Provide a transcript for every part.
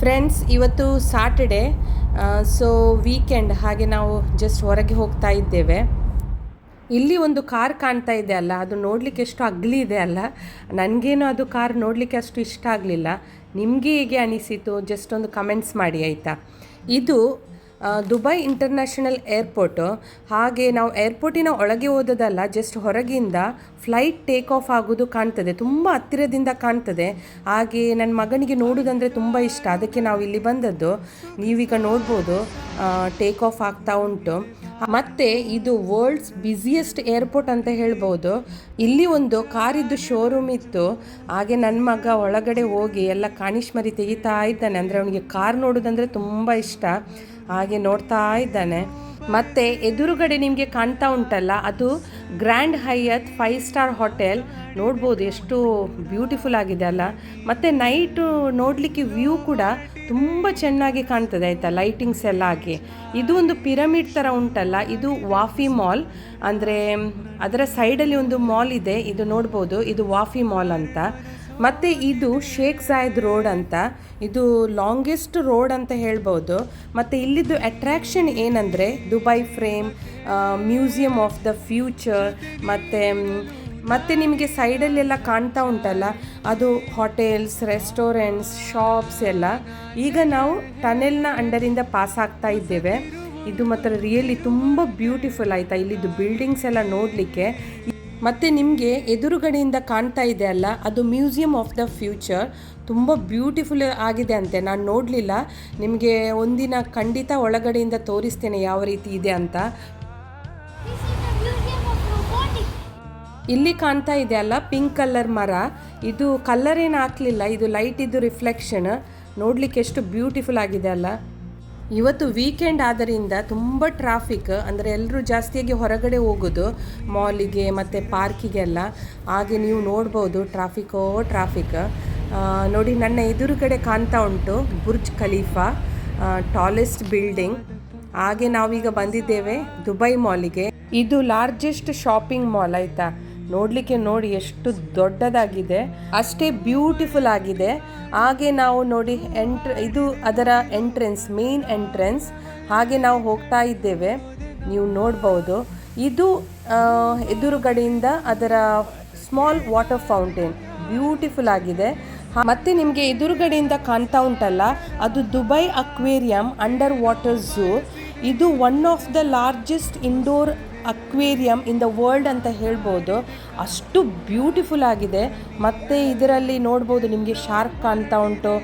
Friends ಇವತ್ತು Saturday so weekend ಹಾಗೆ ನಾವು ಜಸ್ಟ್ ಹೊರಗೆ ಹೋಗ್ತಾ ಇದ್ದೇವೆ. ಇಲ್ಲಿ ಒಂದು ಕಾರ್ ಕಾಣ್ತಾ ಇದೆ ಅಲ್ಲ, ಅದು ನೋಡಲಿಕ್ಕೆ ಎಷ್ಟು ಅಗ್ಲಿ ಇದೆ ಅಲ್ಲ. ನನಗೇನು ಅದು ಕಾರ್ ನೋಡಲಿಕ್ಕೆ ಅಷ್ಟು ಇಷ್ಟ ಆಗಲಿಲ್ಲ. ನಿಮಗೆ ಹೇಗೆ ಅನಿಸಿತು? ಜಸ್ಟ್ ಒಂದು ಕಮೆಂಟ್ಸ್ ಮಾಡಿ, ಆಯಿತಾ? ಇದು ದುಬೈ ಇಂಟರ್ನ್ಯಾಷನಲ್ ಏರ್ಪೋರ್ಟು, ಹಾಗೆ ನಾವು ಏರ್ಪೋರ್ಟಿನ ಒಳಗೆ ಹೋದದಲ್ಲ ಜಸ್ಟ್ ಹೊರಗಿಂದ ಫ್ಲೈಟ್ ಟೇಕ್ ಆಫ್ ಆಗೋದು ಕಾಣ್ತದೆ, ತುಂಬ ಹತ್ತಿರದಿಂದ ಕಾಣ್ತದೆ. ಹಾಗೆ ನನ್ನ ಮಗನಿಗೆ ನೋಡೋದಂದರೆ ತುಂಬ ಇಷ್ಟ, ಅದಕ್ಕೆ ನಾವು ಇಲ್ಲಿ ಬಂದದ್ದು. ನೀವೀಗ ನೋಡ್ಬೋದು ಟೇಕ್ ಆಫ್ ಆಗ್ತಾ ಉಂಟು. ಮತ್ತೆ ಇದು ವರ್ಲ್ಡ್ಸ್ ಬ್ಯುಸಿಯೆಸ್ಟ್ ಏರ್ಪೋರ್ಟ್ ಅಂತ ಹೇಳ್ಬೋದು. ಇಲ್ಲಿ ಒಂದು ಕಾರಿದ್ದು ಶೋರೂಮ್ ಇತ್ತು. ಹಾಗೆ ನನ್ನ ಮಗ ಒಳಗಡೆ ಹೋಗಿ ಎಲ್ಲ ಕಾಣಿಷ್ಮರಿ ತೆಗಿತಾ ಇದ್ದಾನೆ. ಅಂದರೆ ಅವನಿಗೆ ಕಾರ್ ನೋಡೋದಂದರೆ ತುಂಬ ಇಷ್ಟ. ಹಾಗೆ ನೋಡ್ತಾ ಇದ್ದಾನೆ. ಮತ್ತು ಎದುರುಗಡೆ ನಿಮಗೆ ಕಾಣ್ತಾ ಉಂಟಲ್ಲ, ಅದು grand Hyatt five star hotel ನೋಡ್ಬೋದು ಎಷ್ಟು ಬ್ಯೂಟಿಫುಲ್ ಆಗಿದೆ ಅಲ್ಲ. ಮತ್ತು ನೈಟು ನೋಡಲಿಕ್ಕೆ ವ್ಯೂ ಕೂಡ ತುಂಬ ಚೆನ್ನಾಗಿ ಕಾಣ್ತದೆ, ಆಯಿತಾ? ಲೈಟಿಂಗ್ಸ್ ಎಲ್ಲ ಹಾಕಿ ಇದು ಒಂದು ಪಿರಮಿಡ್ ಥರ ಉಂಟಲ್ಲ, ಇದು ವಾಫಿ ಮಾಲ್. ಅಂದರೆ, ಅದರ ಸೈಡಲ್ಲಿ ಒಂದು ಮಾಲ್ ಇದೆ, ಇದು ನೋಡ್ಬೋದು, ಇದು ವಾಫಿ ಮಾಲ್ ಅಂತ. ಮತ್ತು ಇದು ಶೇಖ್ ಜಾಯದ್ ರೋಡ್ ಅಂತ. ಇದು ಲಾಂಗೆಸ್ಟ್ ರೋಡ್ ಅಂತ ಹೇಳ್ಬೋದು. ಮತ್ತು ಇಲ್ಲಿದ್ದು ಅಟ್ರ್ಯಾಕ್ಷನ್ ಏನಂದರೆ, Dubai frame museum of the future, ಮತ್ತು ಮತ್ತು ನಿಮಗೆ ಸೈಡಲ್ಲೆಲ್ಲ ಕಾಣ್ತಾ ಉಂಟಲ್ಲ, ಅದು ಹೋಟೆಲ್ಸ್, ರೆಸ್ಟೋರೆಂಟ್ಸ್, ಶಾಪ್ಸ್ ಎಲ್ಲ. ಈಗ ನಾವು ಟನೆಲ್ನ ಅಂಡರಿಂದ ಪಾಸ್ ಆಗ್ತಾ ಇದ್ದೇವೆ. ಇದು ಮಾತ್ರ ರಿಯಲಿ ತುಂಬ ಬ್ಯೂಟಿಫುಲ್ ಆಯಿತಾ ಇಲ್ಲಿದ್ದು ಬಿಲ್ಡಿಂಗ್ಸ್ ಎಲ್ಲ ನೋಡಲಿಕ್ಕೆ. ಮತ್ತು ನಿಮಗೆ ಎದುರುಗಡೆಯಿಂದ ಕಾಣ್ತಾ ಇದೆ ಅಲ್ಲ, ಅದು ಮ್ಯೂಸಿಯಂ ಆಫ್ ದ ಫ್ಯೂಚರ್ ತುಂಬ ಬ್ಯೂಟಿಫುಲ್ ಆಗಿದೆ ಅಂತೆ. ನಾನು ನೋಡಲಿಲ್ಲ. ನಿಮಗೆ ಒಂದಿನ ಖಂಡಿತ ಒಳಗಡೆಯಿಂದ ತೋರಿಸ್ತೇನೆ ಯಾವ ರೀತಿ ಇದೆ ಅಂತ. ಇಲ್ಲಿ ಕಾಣ್ತಾ ಇದೆ ಅಲ್ಲ ಪಿಂಕ್ ಕಲರ್ ಮರ. ಇದು ಕಲರ್ ಏನು ಹಾಕ್ಲಿಲ್ಲ, ಇದು ಲೈಟ್ ಇದ್ದು ರಿಫ್ಲೆಕ್ಷನ್ ನೋಡಲಿಕ್ಕೆ ಎಷ್ಟು ಬ್ಯೂಟಿಫುಲ್ ಆಗಿದೆ ಅಲ್ಲ. ಇವತ್ತು ವೀಕೆಂಡ್ ಆದ್ದರಿಂದ ತುಂಬ ಟ್ರಾಫಿಕ್ ಅಂದರೆ ಎಲ್ಲರೂ ಜಾಸ್ತಿಯಾಗಿ ಹೊರಗಡೆ ಹೋಗೋದು ಮಾಲಿಗೆ ಮತ್ತು ಪಾರ್ಕಿಗೆಲ್ಲ ಹಾಗೆ ನೀವು ನೋಡ್ಬೋದು ಟ್ರಾಫಿಕೋ ಟ್ರಾಫಿಕ್ ನೋಡಿ ನನ್ನ ಎದುರುಗಡೆ ಕಾಣ್ತಾ ಉಂಟು ಬುರ್ಜ್ ಖಲೀಫಾ ಟಾಲೆಸ್ಟ್ ಬಿಲ್ಡಿಂಗ್ ಹಾಗೆ ನಾವೀಗ ಬಂದಿದ್ದೇವೆ ದುಬೈ ಮಾಲಿಗೆ ಇದು ಲಾರ್ಜೆಸ್ಟ್ ಶಾಪಿಂಗ್ ಮಾಲ್ ಆಯ್ತಾ? ನೋಡಲಿಕ್ಕೆ ನೋಡಿ ಎಷ್ಟು ದೊಡ್ಡದಾಗಿದೆ. ಅಷ್ಟೇ ಬ್ಯೂಟಿಫುಲ್ ಆಗಿದೆ. ಹಾಗೆ ನಾವು ನೋಡಿ ಎಂಟ್ರ ಇದು ಅದರ ಎಂಟ್ರೆನ್ಸ್ ಮೇನ್ ಎಂಟ್ರೆನ್ಸ್ ಹಾಗೆ ನಾವು ಹೋಗ್ತಾ ಇದ್ದೇವೆ. ನೀವು ನೋಡ್ಬೋದು. ಇದು ಎದುರುಗಡೆಯಿಂದ ಅದರ ಸ್ಮಾಲ್ ವಾಟರ್ ಫೌಂಟೇನ್ ಬ್ಯೂಟಿಫುಲ್ ಆಗಿದೆ. ಮತ್ತೆ ನಿಮಗೆ ಎದುರುಗಡೆಯಿಂದ ಕಾಣ್ತಾ ಉಂಟಲ್ಲ, ಅದು Dubai aquarium under water zoo. ಇದು one of the largest indoor aquarium in the world ಅಂತ ಹೇಳ್ಬೋದು. ಅಷ್ಟು ಬ್ಯೂಟಿಫುಲ್ ಆಗಿದೆ. ಮತ್ತು ಇದರಲ್ಲಿ ನೋಡ್ಬೋದು ನಿಮಗೆ ಶಾರ್ಕ್ ಕಾಣ್ತಾ ಉಂಟು.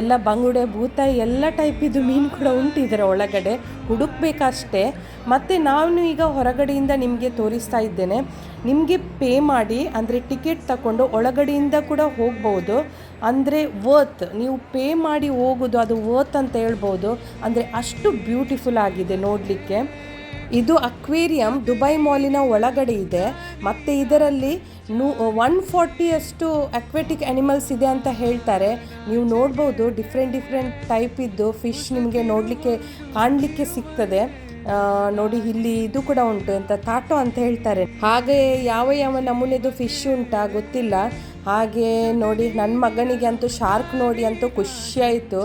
ಎಲ್ಲ ಬಂಗುಡೆ ಭೂತಾಯಿ ಎಲ್ಲ ಟೈಪಿದ್ದು ಮೀನು ಕೂಡ ಉಂಟು ಇದರ ಒಳಗಡೆ. ಹುಡುಕ್ಬೇಕಷ್ಟೇ. ಮತ್ತು ನಾನು ಈಗ ಹೊರಗಡೆಯಿಂದ ನಿಮಗೆ ತೋರಿಸ್ತಾ ಇದ್ದೇನೆ. ನಿಮಗೆ ಪೇ ಮಾಡಿ, ಅಂದರೆ ಟಿಕೆಟ್ ತಗೊಂಡು ಒಳಗಡೆಯಿಂದ ಕೂಡ ಹೋಗ್ಬೋದು. ಅಂದರೆ ವರ್ತ್ ನೀವು ಪೇ ಮಾಡಿ ಹೋಗೋದು ಅದು ವರ್ತ್ ಅಂತ ಹೇಳ್ಬೋದು. ಅಂದರೆ ಅಷ್ಟು ಬ್ಯೂಟಿಫುಲ್ ಆಗಿದೆ ನೋಡಲಿಕ್ಕೆ. ಇದು ಅಕ್ವೇರಿಯಂ ದುಬೈ ಮಾಲಿನ ಒಳಗಡೆ ಇದೆ. ಮತ್ತು ಇದರಲ್ಲಿ ನೂ ಒನ್ ಫಾರ್ಟಿಯಷ್ಟು ಅಕ್ವೆಟಿಕ್ ಆ್ಯನಿಮಲ್ಸ್ ಇದೆ ಅಂತ ಹೇಳ್ತಾರೆ. ನೀವು ನೋಡ್ಬೋದು ಡಿಫ್ರೆಂಟ್ ಡಿಫ್ರೆಂಟ್ ಟೈಪ್ ಇದ್ದು ಫಿಶ್ ನಿಮಗೆ ನೋಡಲಿಕ್ಕೆ, ಕಾಣಲಿಕ್ಕೆ ಸಿಗ್ತದೆ. ನೋಡಿ, ಇಲ್ಲಿ ಇದು ಕೂಡ ಉಂಟು ಅಂತ ತಾಟೋ ಅಂತ ಹೇಳ್ತಾರೆ. ಹಾಗೆ ಯಾವ ಯಾವ ನಮೂನೆದು ಫಿಶ್ ಉಂಟಾ ಗೊತ್ತಿಲ್ಲ. ಹಾಗೆ ನೋಡಿ ನನ್ನ ಮಗನಿಗೆ ಅಂತೂ ಶಾರ್ಕ್ ನೋಡಿ ಅಂತೂ ಖುಷಿ ಆಯಿತು.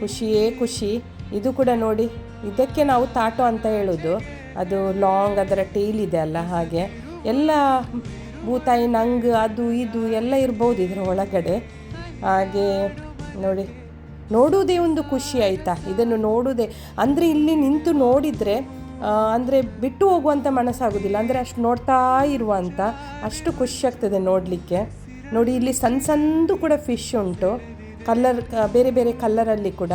ಖುಷಿಯೇ ಖುಷಿ. ಇದು ಕೂಡ ನೋಡಿ, ಇದಕ್ಕೆ ನಾವು ತಾಟೋ ಅಂತ ಹೇಳೋದು. ಅದು ಲಾಂಗ್ ಅದರ ಟೇಲ್ ಇದೆ ಅಲ್ಲ ಹಾಗೆ. ಎಲ್ಲ ಭೂತಾಯಿ ನಂಗ್ ಅದು ಇದು ಎಲ್ಲ ಇರ್ಬೋದು ಇದರ ಒಳಗಡೆ. ಹಾಗೆ ನೋಡಿ, ನೋಡುವುದೇ ಒಂದು ಖುಷಿ ಆಯಿತಾ? ಇದನ್ನು ನೋಡುವುದೇ, ಅಂದರೆ ಇಲ್ಲಿ ನಿಂತು ನೋಡಿದರೆ ಅಂದರೆ ಬಿಟ್ಟು ಹೋಗುವಂಥ ಮನಸ್ಸಾಗೋದಿಲ್ಲ, ಅಂದರೆ ಅಷ್ಟು ನೋಡ್ತಾ ಇರುವಂಥ ಅಷ್ಟು ಖುಷಿ ಆಗ್ತದೆ ನೋಡಲಿಕ್ಕೆ. ನೋಡಿ, ಇಲ್ಲಿ ಸಣ್ಣ ಸಣ್ಣದು ಕೂಡ ಫಿಶ್ ಉಂಟು. ಕಲ್ಲರ್ ಬೇರೆ ಬೇರೆ ಕಲ್ಲರಲ್ಲಿ ಕೂಡ.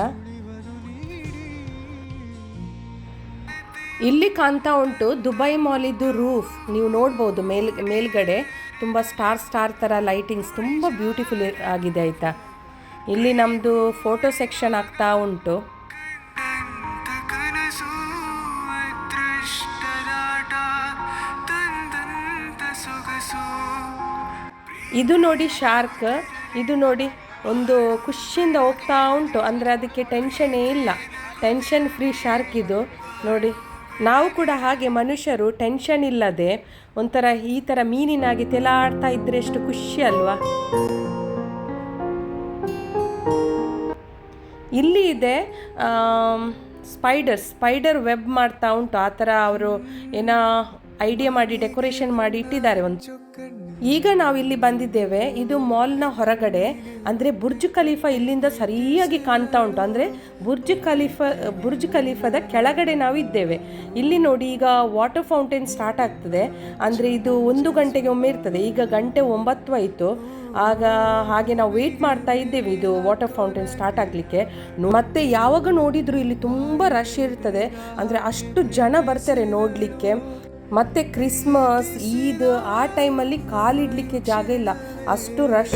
ಇಲ್ಲಿ ಕಾಣ್ತಾ ಉಂಟು ದುಬೈ ಮಾಲಿದ್ದು ರೂಫ್. ನೀವು ನೋಡ್ಬೋದು ಮೇಲ್, ಮೇಲ್ಗಡೆ ತುಂಬ ಸ್ಟಾರ್ ಸ್ಟಾರ್ ಥರ ಲೈಟಿಂಗ್ಸ್ ತುಂಬ ಬ್ಯೂಟಿಫುಲ್ ಆಗಿದೆ ಆಯಿತಾ. ಇಲ್ಲಿ ನಮ್ಮದು ಫೋಟೋ ಸೆಕ್ಷನ್ ಆಗ್ತಾ ಉಂಟು. ಇದು ನೋಡಿ ಶಾರ್ಕ್, ಇದು ನೋಡಿ ಒಂದು ಖುಷಿಯಿಂದ ಹೋಗ್ತಾ ಉಂಟು. ಅಂದರೆ ಅದಕ್ಕೆ ಟೆನ್ಷನ್ನೇ ಇಲ್ಲ. ಟೆನ್ಷನ್ ಫ್ರೀ ಶಾರ್ಕ್ ಇದು. ನೋಡಿ. ನಾವು ಕೂಡ ಹಾಗೆ ಮನುಷ್ಯರು ಟೆನ್ಷನ್ ಇಲ್ಲದೆ ಒಂಥರ ಈ ಥರ ಮೀನಿನಾಗಿ ತೆಲಾಡ್ತಾ ಇದ್ರೆ ಎಷ್ಟು ಖುಷಿ ಅಲ್ವಾ? ಇಲ್ಲಿ ಇದೆ ಸ್ಪೈಡರ್ ಸ್ಪೈಡರ್ ವೆಬ್ ಮಾಡ್ತಾ ಉಂಟು. ಆ ಥರ ಅವರು ಏನೋ ಐಡಿಯಾ ಮಾಡಿ ಡೆಕೋರೇಷನ್ ಮಾಡಿ ಇಟ್ಟಿದ್ದಾರೆ ಒಂದು. ಈಗ ನಾವು ಇಲ್ಲಿ ಬಂದಿದ್ದೇವೆ, ಇದು ಮಾಲ್ನ ಹೊರಗಡೆ. ಅಂದರೆ ಬುರ್ಜ್ ಖಲೀಫಾ ಇಲ್ಲಿಂದ ಸರಿಯಾಗಿ ಕಾಣ್ತಾ ಉಂಟು. ಅಂದರೆ ಬುರ್ಜ್ ಖಲೀಫಾ, ಬುರ್ಜ್ ಖಲೀಫಾದ ಕೆಳಗಡೆ ನಾವು ಇದ್ದೇವೆ. ಇಲ್ಲಿ ನೋಡಿ, ಈಗ ವಾಟರ್ ಫೌಂಟೇನ್ ಸ್ಟಾರ್ಟ್ ಆಗ್ತದೆ. ಅಂದರೆ ಇದು ಒಂದು ಗಂಟೆಗೆ ಒಮ್ಮೆ ಇರ್ತದೆ. ಈಗ ಗಂಟೆ ಒಂಬತ್ತು ಆಯಿತು. ಆಗ ಹಾಗೆ ನಾವು ವೇಟ್ ಮಾಡ್ತಾ ಇದ್ದೇವೆ. ಇದು ವಾಟರ್ ಫೌಂಟೇನ್ ಸ್ಟಾರ್ಟ್ ಆಗಲಿಕ್ಕೆ. ಮತ್ತೆ ಯಾವಾಗ ನೋಡಿದರೂ ಇಲ್ಲಿ ತುಂಬ ರಶ್ ಇರ್ತದೆ. ಅಂದರೆ ಅಷ್ಟು ಜನ ಬರ್ತಾರೆ ನೋಡಲಿಕ್ಕೆ. ಮತ್ತೆ ಕ್ರಿಸ್ಮಸ್ ಈದ್ ಆ ಟೈಮಲ್ಲಿ ಕಾಲಿಡ್ಲಿಕ್ಕೆ ಜಾಗ ಇಲ್ಲ. ಅಷ್ಟು ರಶ್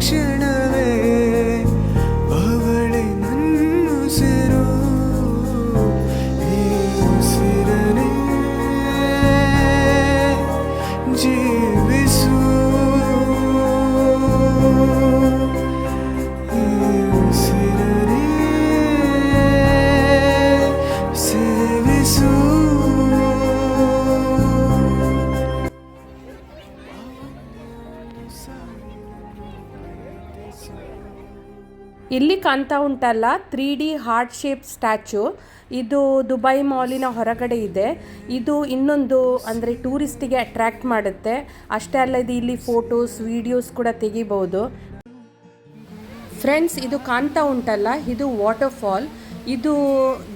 function. ಇಲ್ಲಿ ಕಾಣ್ತಾ ಉಂಟಲ್ಲ three D heart shape statue. ಇದು ದುಬೈ ಮಾಲಿನ ಹೊರಗಡೆ ಇದೆ. ಇದು ಇನ್ನೊಂದು ಅಂದರೆ ಟೂರಿಸ್ಟಿಗೆ ಅಟ್ರ್ಯಾಕ್ಟ್ ಮಾಡುತ್ತೆ. ಅಷ್ಟೇ ಅಲ್ಲದೆ ಇಲ್ಲಿ ಫೋಟೋಸ್, ವಿಡಿಯೋಸ್ ಕೂಡ ತೆಗಿಬೋದು. ಫ್ರೆಂಡ್ಸ್, ಇದು ಕಾಣ್ತಾ ಉಂಟಲ್ಲ, ಇದು ವಾಟರ್ ಫಾಲ್ ಇದು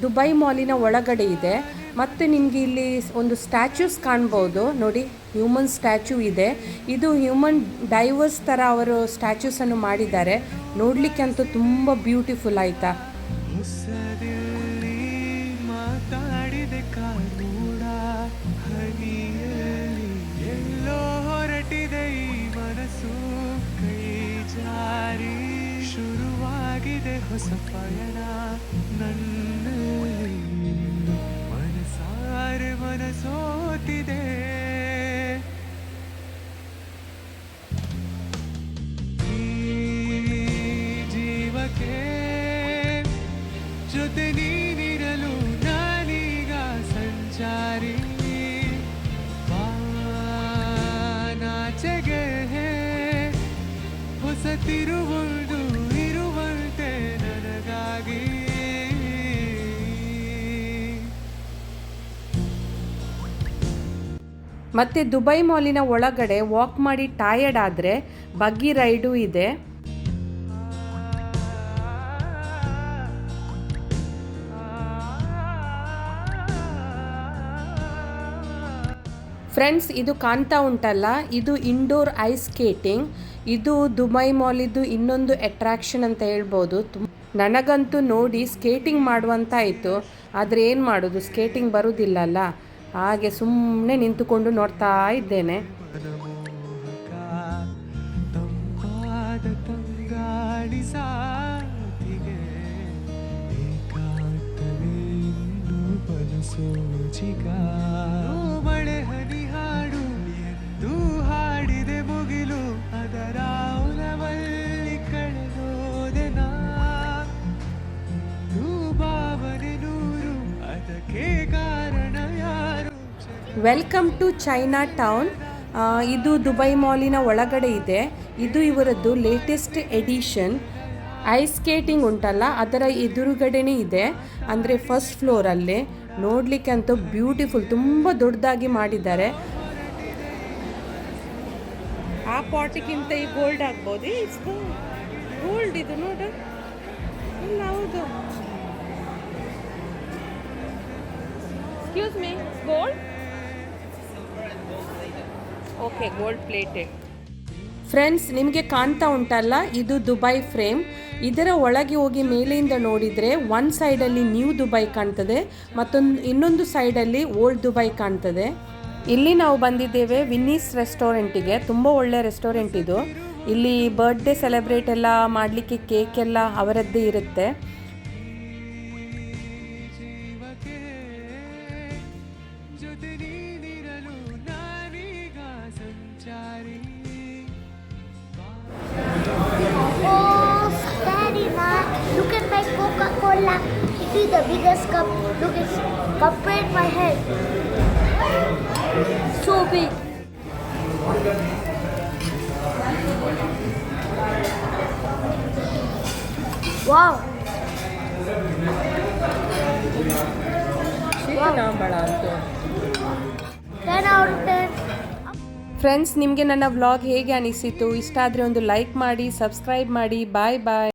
ದುಬೈ ಮಾಲಿನ ಒಳಗಡೆ ಇದೆ. ಮತ್ತು ನಿಮಗೆ ಇಲ್ಲಿ ಒಂದು ಸ್ಟ್ಯಾಚ್ಯೂಸ್ ಕಾಣ್ಬೋದು. ನೋಡಿ, ಹ್ಯೂಮನ್ ಸ್ಟ್ಯಾಚ್ಯೂ ಇದೆ. ಇದು ಹ್ಯೂಮನ್ ಡೈವರ್ಸ್ ಥರ ಅವರು ಸ್ಟ್ಯಾಚ್ಯೂಸನ್ನು ಮಾಡಿದ್ದಾರೆ. ನೋಡಲಿಕ್ಕೆ ಅಂತೂ ತುಂಬ ಬ್ಯೂಟಿಫುಲ್ ಆಯಿತಾ? ಮತ್ತು ದುಬೈ ಮಾಲಿನ ಒಳಗಡೆ ವಾಕ್ ಮಾಡಿ ಟಯರ್ಡ್ ಆದರೆ ಬಗ್ಗಿ ರೈಡು ಇದೆ. ಫ್ರೆಂಡ್ಸ್ ಇದು ಕಾಣ್ತಾ ಉಂಟಲ್ಲ, ಇದು ಇಂಡೋರ್ ಐಸ್ ಸ್ಕೇಟಿಂಗ್ ಇದು ದುಬೈ ಮಾಲಿದ್ದು ಇನ್ನೊಂದು ಅಟ್ರಾಕ್ಷನ್ ಅಂತ ಹೇಳ್ಬೋದು. ನನಗಂತೂ ನೋಡಿ ಸ್ಕೇಟಿಂಗ್ ಮಾಡುವಂತ ಇತ್ತು ಆದರೆ ಏನು ಮಾಡೋದು ಸ್ಕೇಟಿಂಗ್ ಬರುವುದಿಲ್ಲಲ್ಲ ಹಾಗೆ ಸುಮ್ಮನೆ ನಿಂತುಕೊಂಡು ನೋಡ್ತಾ ಇದ್ದೇನೆ. ಸೋಜಿಗಾ ವೆಲ್ಕಮ್ ಟು ಚೈನಾ ಟೌನ್. ಇದು ದುಬೈ ಮಾಲಿನ ಒಳಗಡೆ ಇದೆ. ಇದು ಇವರದ್ದು ಲೇಟೆಸ್ಟ್ ಎಡಿಷನ್ ಐಸ್ ಸ್ಕೇಟಿಂಗ್ ಉಂಟಲ್ಲ, ಅದರ ಎದುರುಗಡೆನೇ ಇದೆ. ಅಂದರೆ ಫಸ್ಟ್ ಫ್ಲೋರಲ್ಲಿ ನೋಡಲಿಕ್ಕೆ ಅಂತೂ ಬ್ಯೂಟಿಫುಲ್ ತುಂಬ ದೊಡ್ಡದಾಗಿ ಮಾಡಿದ್ದಾರೆ. ಆ ಪಾಟಿಗಿಂತ ಈ ಗೋಲ್ಡ್ ಆಗ್ಬೋದು? ಇಷ್ಟು ಗೋಲ್ಡ್ ಇದು ನೋಡು. ಹೌದು. Excuse me gold okay gold plated friends ನಿಮಗೆ ಕಾಣ್ತಾ ಉಂಟಲ್ಲ, ಇದು ದುಬೈ ಫ್ರೇಮ್. ಇದರ ಒಳಗೆ ಹೋಗಿ ಮೇಲೆಯಿಂದ ನೋಡಿದರೆ ಒನ್ ಸೈಡಲ್ಲಿ ನ್ಯೂ ದುಬೈ ಕಾಣ್ತದೆ, ಮತ್ತೊಂದು, ಇನ್ನೊಂದು ಸೈಡಲ್ಲಿ ಓಲ್ಡ್ ದುಬೈ ಕಾಣ್ತದೆ. ಇಲ್ಲಿ ನಾವು ಬಂದಿದ್ದೇವೆ ವಿನ್ನೀಸ್ ರೆಸ್ಟೋರೆಂಟಿಗೆ ತುಂಬ ಒಳ್ಳೆ ರೆಸ್ಟೋರೆಂಟ್ ಇದು. ಇಲ್ಲಿ ಬರ್ತ್ಡೇ ಸೆಲೆಬ್ರೇಟ್ ಎಲ್ಲ ಮಾಡಲಿಕ್ಕೆ ಕೇಕ್ ಎಲ್ಲ ಅವರದ್ದೇ ಇರುತ್ತೆ. So big. Wow. Ten out of ten. Friends ನಿಮಗೆ ನನ್ನ ವ್ಲಾಗ್ ಹೇಗೆ ಅನಿಸಿತು ಇಷ್ಟ ಆದರೆ ಒಂದು ಲೈಕ್ ಮಾಡಿ ಸಬ್ಸ್ಕ್ರೈಬ್ ಮಾಡಿ ಬಾಯ್ ಬಾಯ್